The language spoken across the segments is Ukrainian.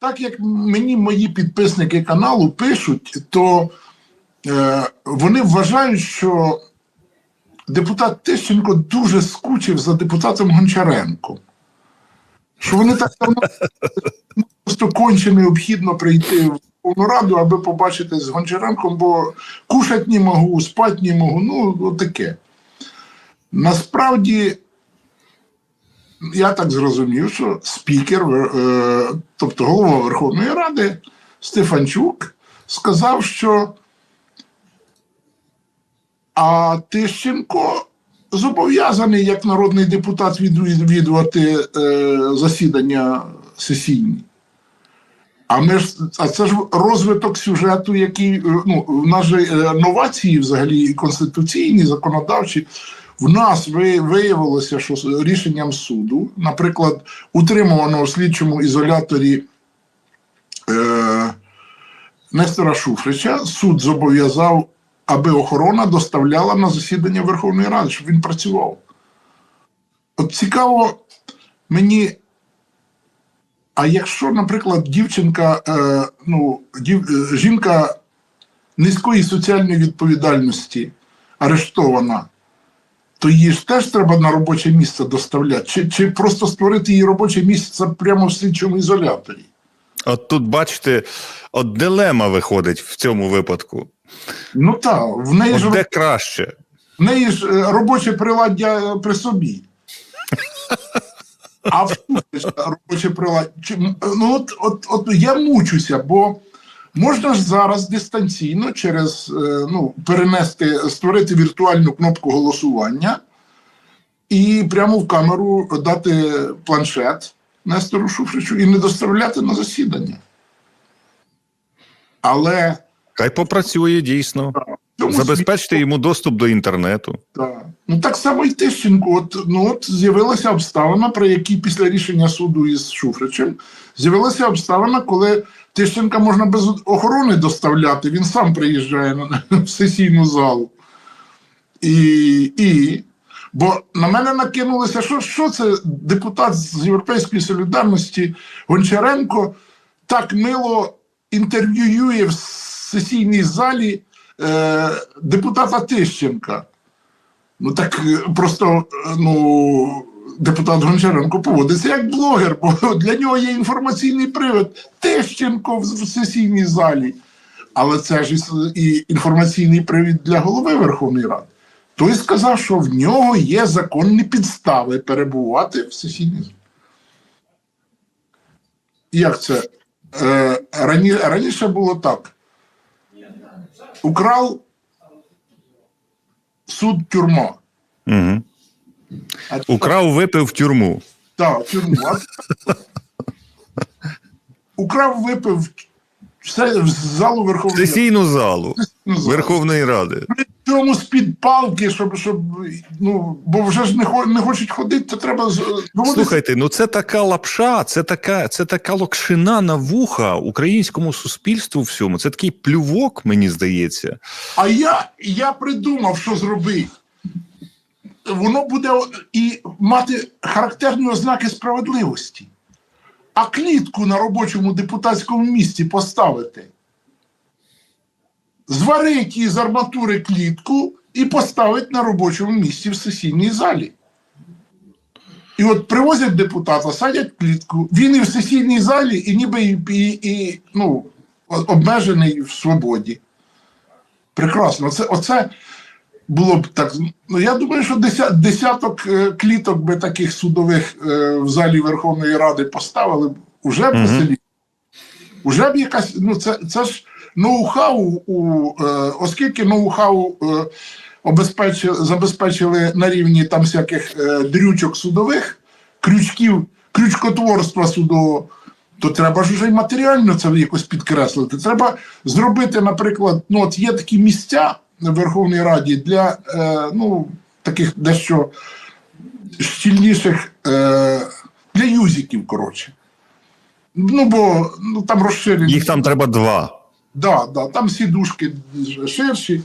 так як мені мої підписники каналу пишуть, то е, вони вважають, що депутат Тищенко дуже скучив за депутатом Гончаренком. Що вони так давно просто конче необхідно прийти в Верховну Раду, аби побачити з Гончаренком, бо кушать не можу, спати не можу. Ну, таке. Насправді, я так зрозумів, що спікер, е, тобто голова Верховної Ради Стефанчук, сказав, що а Тищенко зобов'язаний як народний депутат відвідувати е, засідання сесійні. А ми ж, а це ж розвиток сюжету, який е, ну, в нас же новації взагалі і конституційні, законодавчі. В нас виявилося, що рішенням суду, наприклад, утримуваного в слідчому ізоляторі е, Нестора Шуфрича, суд зобов'язав, аби охорона доставляла на засідання Верховної Ради, щоб він працював. От цікаво мені. А якщо, наприклад, дівчинка, е, ну, дів, е, жінка низької соціальної відповідальності арештована, то її ж теж треба на робоче місце доставляти, чи, чи просто створити її робоче місце прямо в слідчому ізоляторі? От тут, бачите, от дилема виходить в цьому випадку. Ну так, в неї ж де краще? В неї ж е, робоче приладдя е, при собі. А в тут робоче приладдя. Ну, от, от, от я мучуся, бо можна ж зараз дистанційно через е, ну, перенести, створити віртуальну кнопку голосування і прямо в камеру дати планшет Нестору Шуфричу і не доставляти на засідання. Але Хай попрацює дійсно. Забезпечте йому доступ до інтернету. Так. Ну так само і Тищенко. От, ну, от з'явилася обставина, при якій після рішення суду із Шуфричем з'явилася обставина, коли Тищенка можна без охорони доставляти, він сам приїжджає на, в сесійну залу. І, і бо на мене накинулося, що, що це депутат з Європейської солідарності Гончаренко так мило інтерв'ює в сесійній залі е, депутата Тищенка. Ну так е, просто е, ну, депутат Гончаренко поводиться як блогер, бо для нього є інформаційний привід Тищенко в, сесійній залі. Але це ж і інформаційний привід для голови Верховної Ради. Той сказав, що в нього є законні підстави перебувати в сесійній залі. Як це? Е, рані, раніше було так. Украв суд тюрма. Угу. А Украв, випив в тюрму. Так, тюрму. А Украв, випив в залу Верховної Ради. Сесійну Ну, залу. Верховної Ради. При цьому з-під палки, щоб, щоб ну, бо вже ж не, хо- не хочуть ходити, то треба доводити. Слухайте, ну це така лапша, це така, це така локшина на вуха українському суспільству всьому. Це такий плювок, мені здається. А я, я придумав, що зробити. Воно буде і мати характерні ознаки справедливості. А клітку на робочому депутатському місці поставити. Зварить із арматури клітку і поставить на робочому місці в сесійній залі. І от привозять депутата, садять клітку, він і в сесійній залі, і ніби і, і, і ну, обмежений в свободі. Прекрасно. Оце, оце було б так. Ну я думаю, що десяток е, кліток би таких судових е, в залі Верховної Ради поставили б уже б веселі. Уже б якась, ну це, це ж ноу-хау, е, оскільки ноу-хау е, забезпечили на рівні там всяких е, дрючок судових, крючків, крючкотворства судового, то треба ж вже й матеріально це якось підкреслити. Треба зробити, наприклад, ну от є такі місця в Верховній Раді для ну, таких дещо щільніших для юзиків, коротше. Ну, бо ну, там розширені. Їх там треба два. Да, да, там сідушки ширші.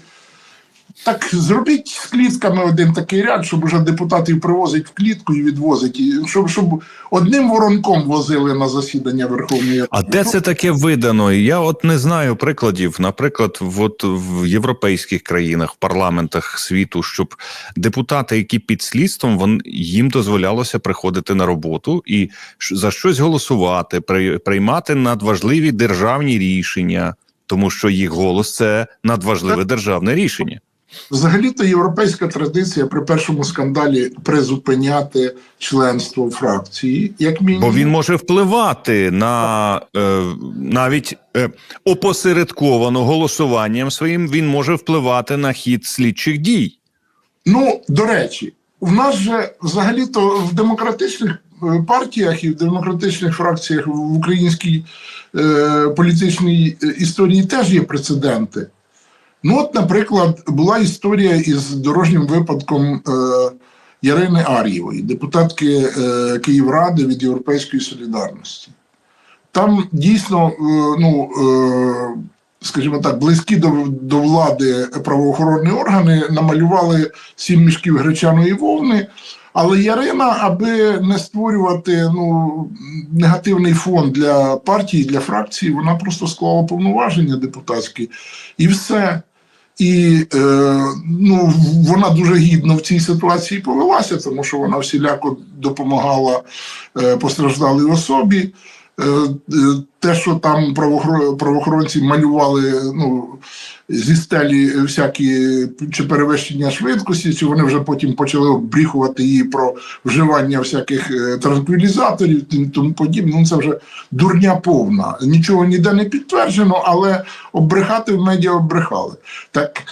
Так зробіть з клітками один такий ряд, щоб уже депутатів привозить в клітку і відвозить, щоб, щоб одним воронком возили на засідання Верховної Ради. А де це таке видано? Я от не знаю прикладів, наприклад, от в європейських країнах, в парламентах світу, щоб депутати, які під слідством, вон їм дозволялося приходити на роботу і за щось голосувати, при- приймати надважливі державні рішення, тому що їх голос це надважливе державне рішення. Взагалі-то європейська традиція при першому скандалі призупиняти членство фракції, як мінімум. Бо він може впливати на е, навіть е, опосередковано голосуванням своїм. Він може впливати на хід слідчих дій. Ну, до речі, у нас же взагалі-то в демократичних партіях і в демократичних фракціях в українській е, політичній е, історії теж є прецеденти. Ну, от, наприклад, була історія із дорожнім випадком е, Ярини Ар'євої, депутатки е, Київради від Європейської солідарності. Там дійсно, е, ну, е, скажімо так, близькі до, до влади правоохоронні органи намалювали сім мішків гречаної вовни. Але Ярина, аби не створювати ну, негативний фон для партії, для фракції, вона просто склала повноваження депутатські і все. І е, ну, вона дуже гідно в цій ситуації повелася, тому що вона всіляко допомагала е, постраждалій особі. Е, е, те, що там правоохор- правоохоронці малювали ну, зі стелі всякі чи перевищення швидкості, чи вони вже потім почали обріхувати її про вживання всяких е, транквілізаторів і тому подібне. Ну це вже дурня повна. Нічого ніде не підтверджено, але обрехати в медіа обрехали. Так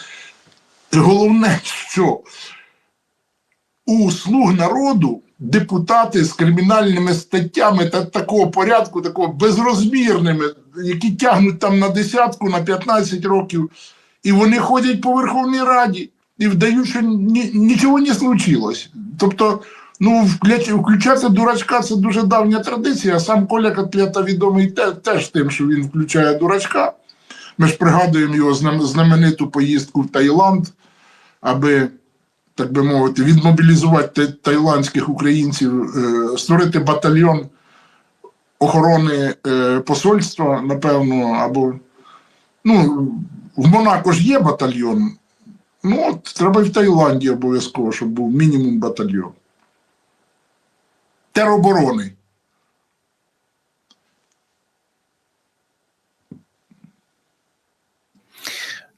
головне, що у слуг народу депутати з кримінальними статтями та такого порядку, такого безрозмірними, які тягнуть там на десятку, на 15 років, і вони ходять по Верховній Раді і вдають, що ні, нічого не случилось. Тобто, ну, включати дурачка це дуже давня традиція. Сам Коля Котлета відомий те, теж тим, що він включає дурачка. Ми ж пригадуємо його знам- знамениту поїздку в Таїланд, аби так би мовити, відмобілізувати та- таїландських українців, е, створити батальйон охорони е, посольства, напевно, або ну, в Монако ж є батальйон. Ну, от треба в Таїланді обов'язково, щоб був мінімум батальйон. Тероборони.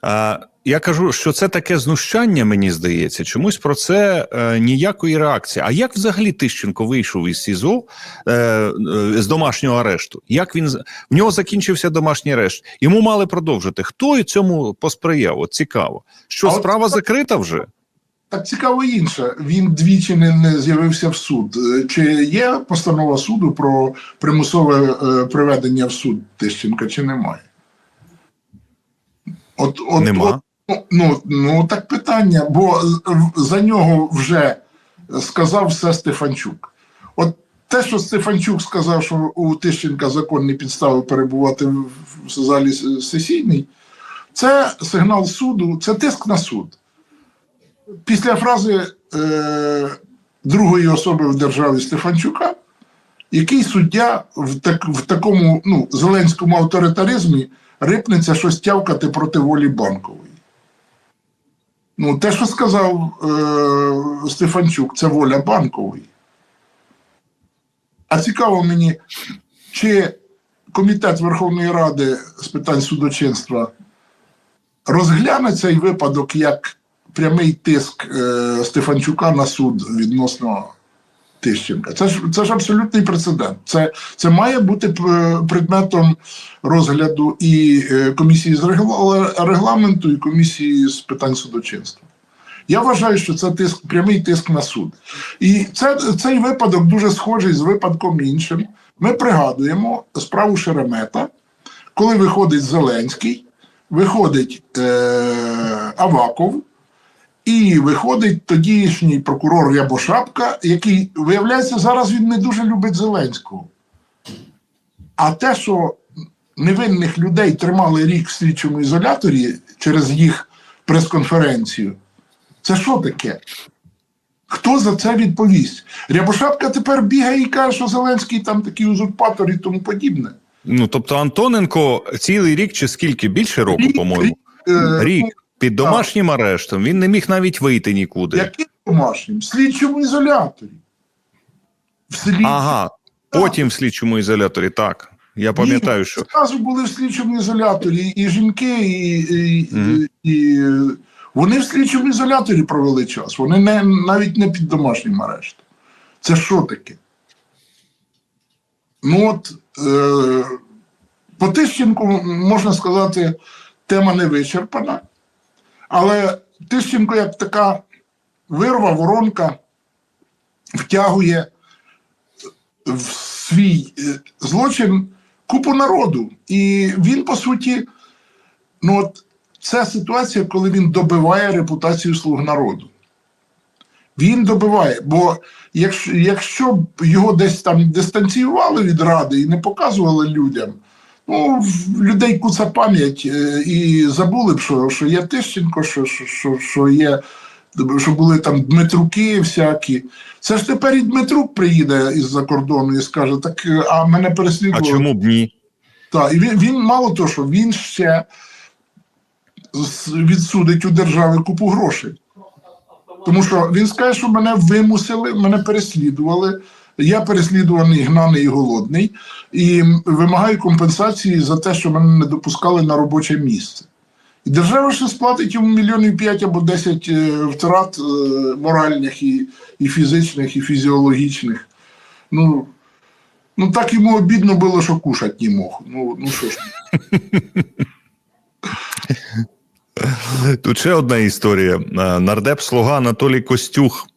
А, я кажу, що це таке знущання, мені здається. Чомусь про це е, ніякої реакції. А як взагалі Тищенко вийшов із СІЗО е, е, з домашнього арешту? Як він в нього закінчився домашній арешт? Йому мали продовжити. Хто цьому посприяв? От цікаво. Що А от- справа закрита вже? Так цікаво інше. Він двічі не, не з'явився в суд. Е, Чи є постанова суду про примусове е, приведення в суд Тищенка, чи немає? От, от, Нема. От, ну, ну, так питання, бо за нього вже сказав все Стефанчук. От те, що Стефанчук сказав, що у Тищенка законні підстави перебувати в залі сесійній, це сигнал суду, це тиск на суд. Після фрази е, другої особи в державі Стефанчука, який суддя в, так, в такому ну, зеленському авторитаризмі рипнеться щось тявкати проти волі банкової. Ну, те, що сказав е, Стефанчук, це воля банкової. А цікаво мені, чи комітет Верховної Ради з питань судочинства розгляне цей випадок як прямий тиск е, Стефанчука на суд відносно Тищенка. Це ж це ж абсолютний прецедент. Це, це має бути е, предметом розгляду і е, комісії з регла- регламенту, і комісії з питань судочинства. Я вважаю, що це тиск, прямий тиск на суд. І це, цей випадок дуже схожий з випадком іншим. Ми пригадуємо справу Шеремета, коли виходить Зеленський, виходить е, Аваков, і виходить тодішній прокурор Рябошапка, який, виявляється, зараз він не дуже любить Зеленського. А те, що невинних людей тримали рік в слідчому ізоляторі через їх прес-конференцію, Це що таке? Хто за це відповість? Рябошапка тепер бігає і каже, що Зеленський там такий узурпатор і тому подібне. Ну тобто Антоненко цілий рік чи скільки більше року, по-моєму, рік, е, рік під домашнім арештом. Він не міг навіть вийти нікуди. Яким домашнім? В слідчому ізоляторі. В слідчому. Ага, потім в слідчому ізоляторі. Так я пам'ятаю, що Зразу були в слідчому ізоляторі і жінки, і, і, і, і вони в слідчому ізоляторі провели час. Вони не, навіть не під домашнім арештом. Це що таке? Ну от е, по Тищенку, можна сказати, тема не вичерпана. Але Тищенко, як така вирва, воронка, втягує в свій е, злочин купу народу. І він, по суті, ну от це ситуація, коли він добиває репутацію слуг народу. Він добиває, бо якщо, якщо б його десь там дистанціювали від ради і не показували людям, ну, людей куца пам'ять е, і забули б, що, що є Тищенко, що, що, що, що є. Що були там Дмитруки всякі. Це ж тепер і Дмитрук приїде із-за кордону і скаже: так, е, а мене а переслідували. чому б ні? Так, і він, він мало того, що він ще відсудить у держави купу грошей. Тому що він скаже, що мене вимусили, мене переслідували. Я переслідуваний, гнаний і голодний, і вимагаю компенсації за те, що мене не допускали на робоче місце. І держава ще сплатить йому мільйонів п'ять або десять е, втрат е, моральних і, і фізичних, і фізіологічних. Ну, Ну так йому обідно було, що кушать не мог. Ну, ну що ж. Тут ще одна історія. Е, Нардеп слуга Анатолій Костюх.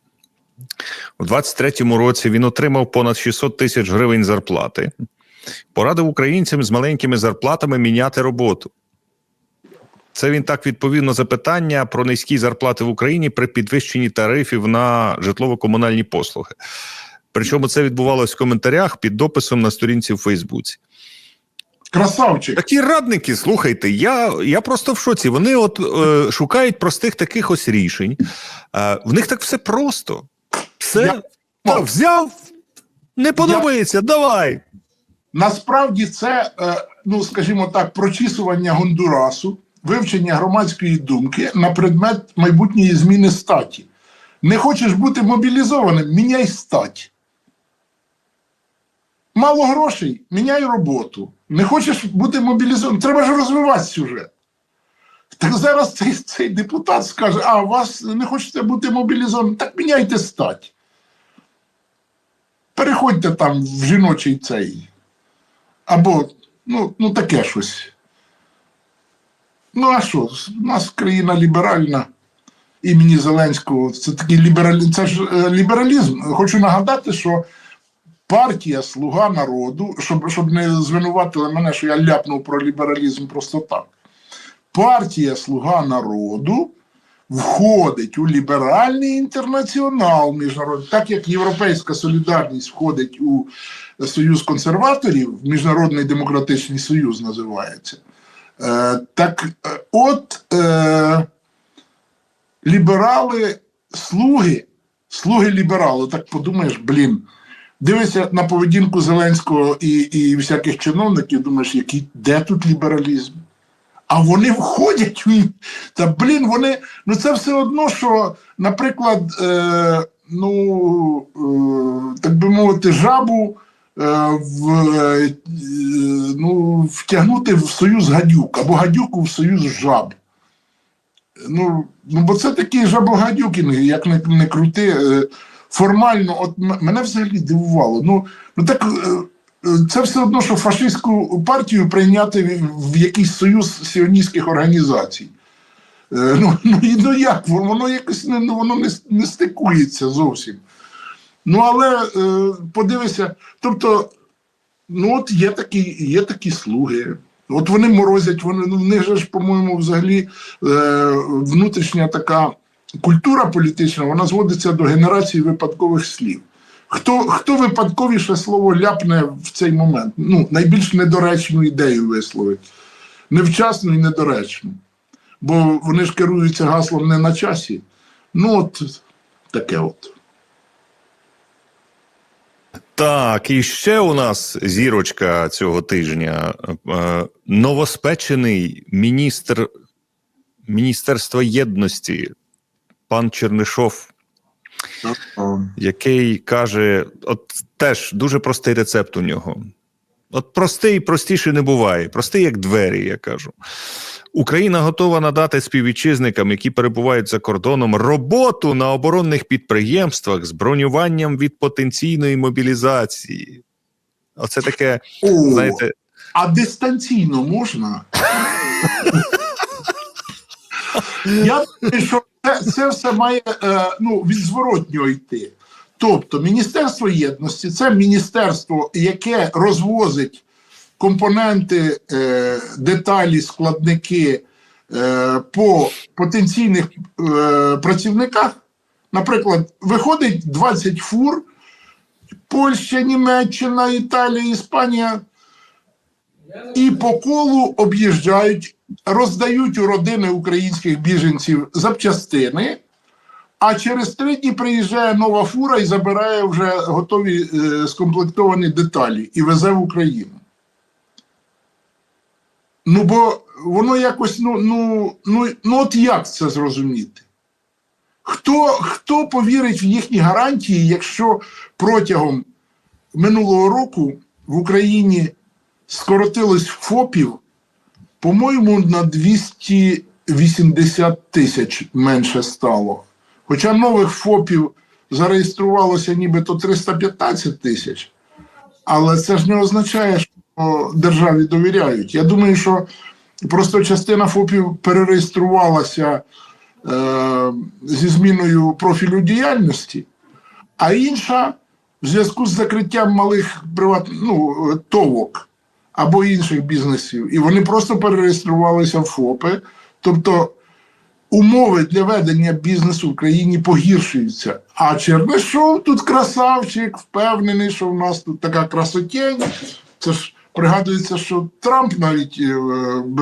У 23-му році він отримав понад 600 тисяч гривень зарплати. Порадив українцям з маленькими зарплатами міняти роботу. Це він так відповів на запитання про низькі зарплати в Україні при підвищенні тарифів на житлово-комунальні послуги. Причому це відбувалось в коментарях під дописом на сторінці в Фейсбуці. Красавчик. Такі радники, слухайте, я, я просто в шоці. Вони от е, шукають простих таких ось рішень. Е, в них так все просто. Все Я- взяв, не подобається, давай. Насправді це, е, ну скажімо так, прочісування Гондурасу, вивчення громадської думки на предмет майбутньої зміни статі. Не хочеш бути мобілізованим, міняй стать. Мало грошей, міняй роботу. Не хочеш бути мобілізованим, треба ж розвивати сюжет. Так зараз цей, цей депутат скаже: а вас не хочете бути мобілізованим, так міняйте стать. Переходьте там в жіночий цей. Або, ну, ну таке щось. Ну, а що? У нас країна ліберальна імені Зеленського. Це такий лібералі... це ж е, лібералізм. Хочу нагадати, що партія Слуга народу, щоб, щоб не звинуватили мене, що я ляпнув про лібералізм просто так. Партія Слуга народу входить у ліберальний інтернаціонал міжнародний, так як Європейська солідарність входить у Союз консерваторів, Міжнародний демократичний союз називається. Е, так е, от е, ліберали, слуги, слуги ліберали, так подумаєш, блін. Дивишся на поведінку Зеленського і, і всяких чиновників, думаєш, який, де тут лібералізм? А вони входять. Та блін, вони. Ну це все одно, що, наприклад, е, ну, е, так би мовити, жабу е, в, е, ну, втягнути в союз гадюк або гадюку в союз жаб. Ну, ну бо це такі жабогадюкінги, як не, не крути. Е, формально, от мене взагалі дивувало. Ну, ну так. е, Це все одно, що фашистську партію прийняти в- якийсь союз сіоністських організацій. Е, Ну, ну, ну як? Воно якось ну, воно не, не стикується зовсім. Ну, але е, подивися, тобто, ну от є такі, є такі слуги. От вони морозять, вони, ну, в них же ж, по-моєму, взагалі е, внутрішня така культура політична, вона зводиться до генерації випадкових слів. Хто, хто випадковіше слово ляпне в цей момент? Ну, найбільш недоречну ідею висловить. Невчасну і недоречну. Бо вони ж керуються гаслом не на часі. Ну, от таке от. Так, і ще у нас зірочка цього тижня. Е, Новоспечений міністр Міністерства єдності, пан Чернишов, який каже: от теж дуже простий рецепт у нього. От простий, простіше не буває. Простий, як двері, я кажу. Україна готова надати співвітчизникам, які перебувають за кордоном, роботу на оборонних підприємствах з бронюванням від потенційної мобілізації. Оце таке, О, знаєте, а дистанційно можна? Я думаю, що це, це все має е, ну, від зворотнього йти. Тобто, Міністерство єдності це міністерство, яке розвозить компоненти, е, деталі, складники е, по потенційних працівниках. Наприклад, виходить 20 фур, Польща, Німеччина, Італія, Іспанія. І по колу об'їжджають, роздають у родини українських біженців запчастини. А через три дні приїжджає нова фура і забирає вже готові е, скомплектовані деталі і везе в Україну. Ну, бо воно якось, ну, ну, ну, ну от як це зрозуміти? Хто, хто повірить в їхні гарантії, якщо протягом минулого року в Україні скоротилось ФОПів, по-моєму, на 280 тисяч менше стало. Хоча нових ФОПів зареєструвалося нібито 315 тисяч, але це ж не означає, що державі довіряють. Я думаю, що просто частина ФОПів перереєструвалася е, зі зміною профілю діяльності, а інша в зв'язку з закриттям малих приват... ну, товок або інших бізнесів. І вони просто перереєструвалися в ФОПи. Тобто умови для ведення бізнесу в країні погіршуються. А Чернишов тут красавчик, впевнений, що в нас тут така красотень. Це ж пригадується, що Трамп навіть е,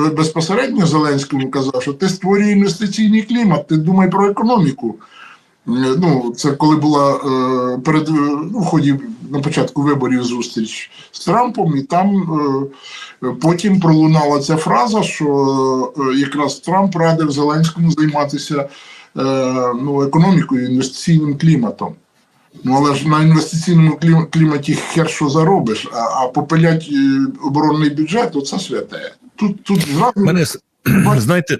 безпосередньо Зеленському казав, що ти створює інвестиційний клімат, ти думай про економіку. Е, Ну, це коли була е, перед е, ну, в ході на початку виборів зустріч з Трампом, і там е, потім пролунала ця фраза, що е, якраз Трамп радив Зеленському займатися е, ну, економікою, інвестиційним кліматом. Ну, але ж на інвестиційному кліматі хер що заробиш, а, а попилять е, оборонний бюджет, то це святе. Тут, тут зразу мене знаєте.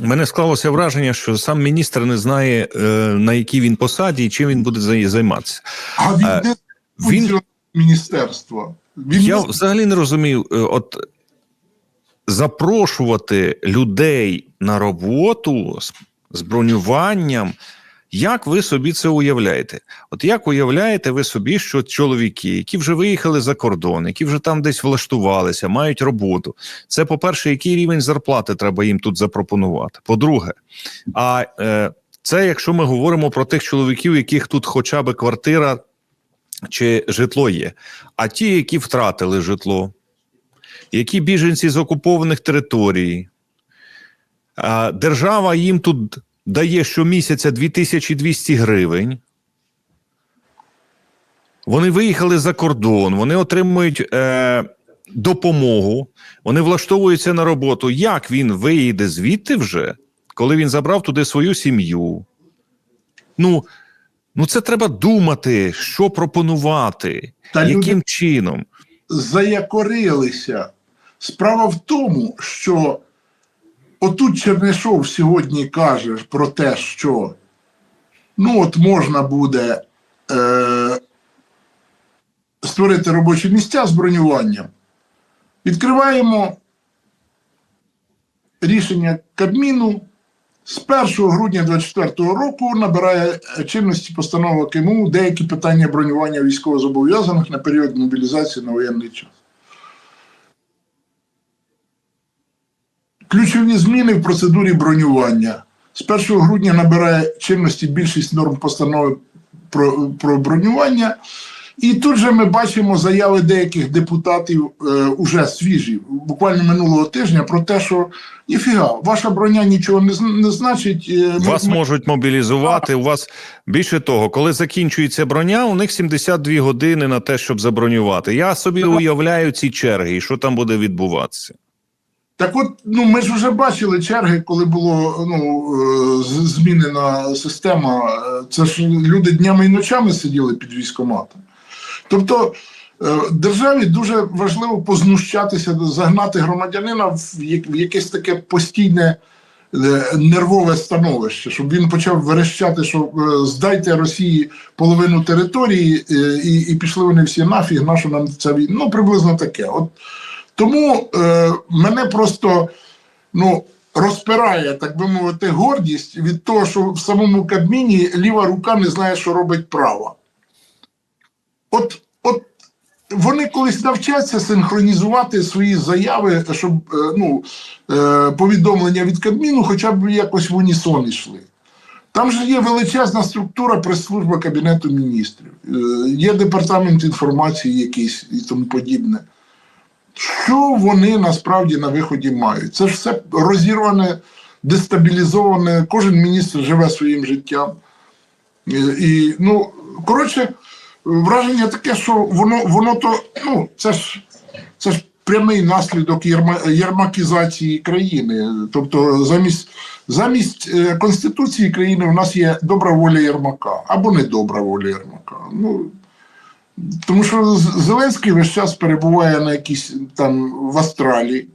Мене склалося враження, що сам міністр не знає, е, на якій він посаді і чим він буде займатися. а він не Він міністерства. Він Я не взагалі не розумів, е, от запрошувати людей на роботу з бронюванням. Як ви собі це уявляєте? От як уявляєте ви собі, що чоловіки, які вже виїхали за кордон, які вже там десь влаштувалися, мають роботу? Це, по-перше, який рівень зарплати треба їм тут запропонувати? По-друге, а е, це якщо ми говоримо про тих чоловіків, яких тут хоча б квартира чи житло є. А ті, які втратили житло, які біженці з окупованих територій, а, держава їм тут дає щомісяця 2200 гривень. Вони виїхали за кордон, вони отримують е, допомогу, вони влаштовуються на роботу. Як він виїде звідти вже, коли він забрав туди свою сім'ю? Ну, ну це треба думати, що пропонувати, Та люди- яким чином. заякорилися. Справа в тому, що отут Чернишов сьогодні каже про те, що ну от можна буде е, створити робочі місця з бронюванням. Відкриваємо рішення Кабміну. З 1 грудня 2024 року набирає чинності постанова КМУ деякі питання бронювання військовозобов'язаних на період мобілізації на воєнний час. Ключові зміни в процедурі бронювання. З 1 грудня набирає чинності більшість норм постанови про, про бронювання, І тут же ми бачимо заяви деяких депутатів е, уже свіжі, буквально минулого тижня, про те, що ніфіга, ваша броня нічого не, не значить. е, Вас ми- можуть мобілізувати. У вас більше того, коли закінчується броня, у них 72 години на те, щоб забронювати. Я собі уявляю ці черги і що там буде відбуватися. Так от, ну ми ж вже бачили черги, коли було ну, е, змінена система. Це ж люди днями і ночами сиділи під військоматом. Тобто е, державі дуже важливо познущатися, загнати громадянина в якесь таке постійне е, нервове становище, щоб він почав верещати, що здайте Росії половину території і, і пішли вони всі нафіг, нащо нам ця війна. Ну, приблизно таке. От тому е, мене просто ну, розпирає, так би мовити, гордість від того, що в самому Кабміні ліва рука не знає, що робить права. От, от вони колись навчаться синхронізувати свої заяви, щоб е, ну, е, повідомлення від Кабміну хоча б якось в унісон йшли. Там же є величезна структура прес-служба Кабінету міністрів, е, є департамент інформації якийсь і тому подібне. Що вони насправді на виході мають? Це ж все розірване, дестабілізоване, кожен міністр живе своїм життям. І, ну, коротше, враження таке, що воно, воно то, ну, це ж, це ж прямий наслідок єрма, єрмакізації країни. Тобто, замість, замість е, Конституції країни у нас є добра воля Єрмака або недобра воля Єрмака. Ну, тому що Зеленський весь час перебуває на якійсь там в Австралії.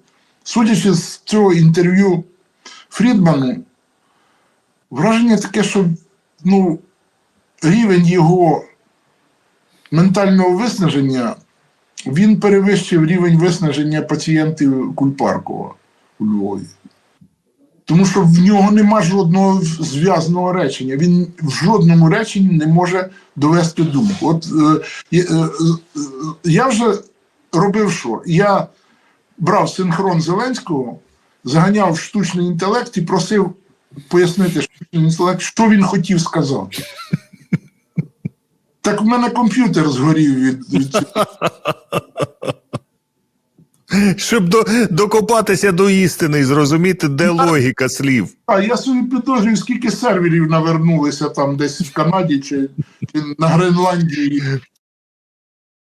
Судячи з цього інтерв'ю Фрідману, враження таке, що ну, рівень його ментального виснаження він перевищив рівень виснаження пацієнтів Кульпаркова у Львові. Тому що в нього нема жодного зв'язаного речення. Він в жодному реченні не може довести думку. От е, е, е, я вже робив що? Я брав синхрон Зеленського, заганяв в штучний інтелект і просив пояснити штучний інтелект, що він хотів сказати. Так в мене комп'ютер згорів від, від цього. Щоб до, докопатися до істини і зрозуміти, де логіка слів. А я собі підозрюю, скільки серверів навернулися там десь в Канаді чи, чи на Гренландії.